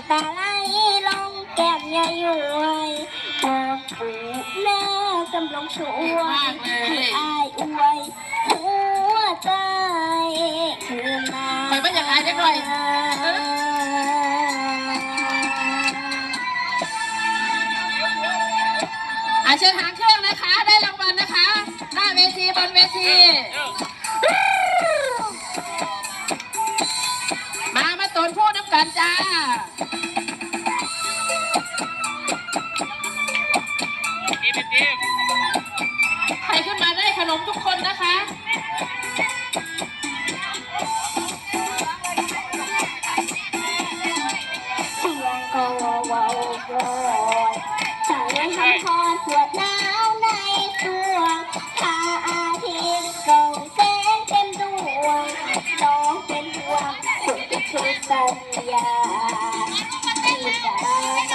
ำตาไหลลงแก้มยายย้วยบอกปูแม่กำลังชวยให้อายอวยหัวใจคืนมาไปไม่อยากอายจังหน่อยอาเชิญหาง ใครขึ้นมาได้ขนมทุกคนนะคะ เสียงก็วาววาววอยใจทำคอปวดหนาวในตัวถ้าอาทิตย์ส่องแสงเต็มดวงน้องเป็นห่วงคุณจะช่วยสัญญาที่จะ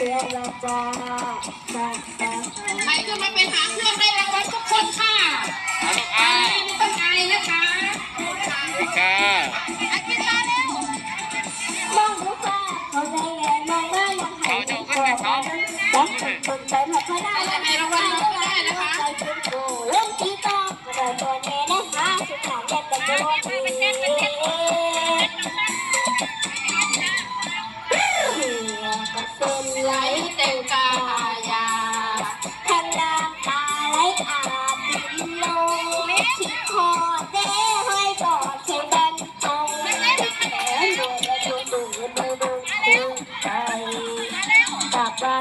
เสียละจ้าจ้าจ้าใครจะมาเป็นหางเพื่อให้รางวัลทุกคนค่ะเอาลูกไม่นะคะลูกค่ะอากินตาเร็วมองลูกค่ะเขาใจแย่มงว่ายัลยไม่พอต้องคนใจหลับไม่ได้ไม่รางวัลก็ได้นะคะเริ่มตีต่อก็ดตัวแน่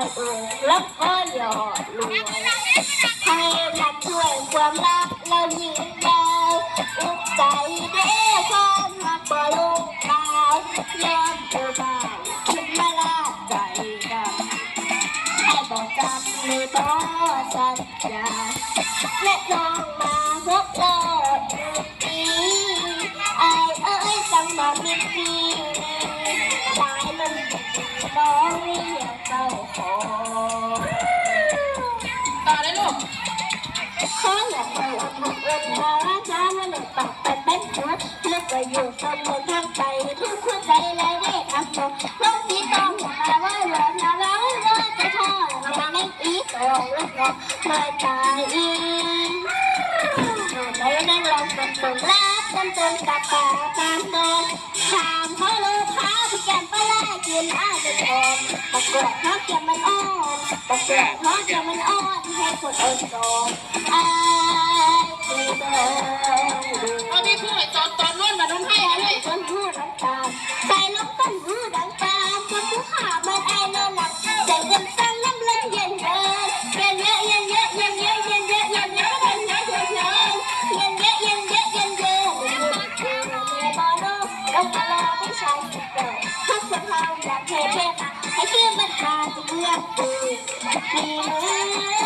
ลับบ้านเองแล้วก็หยอดลวยให้นักช่วยความรักเรายืนยาวอุกใจเด้ความรักบ่ลงดาวยอมเจอบ้านขึ้นมาลาใจกันให้บอกกับมือต่อสัญญา อยู่สมทางใจทุกหัวใจและเวทอัศจรลกที่ต้องมาว่าหลอนนะว่าว่าจะทอดมาไม่อีกตรงแล้วก็มาตายอีกในนั่งลองเป็นตุ่มรักจนจนกับป่าตามเดินถามเขาลูกค้าพี่แกมปลาไหลกินอาจจะทนตะกรวดเขาเก็บมันอ่อนตะกรวดเขาเก็บมันอ่อนให้คนอดก่อนอายคือเดิ いいね!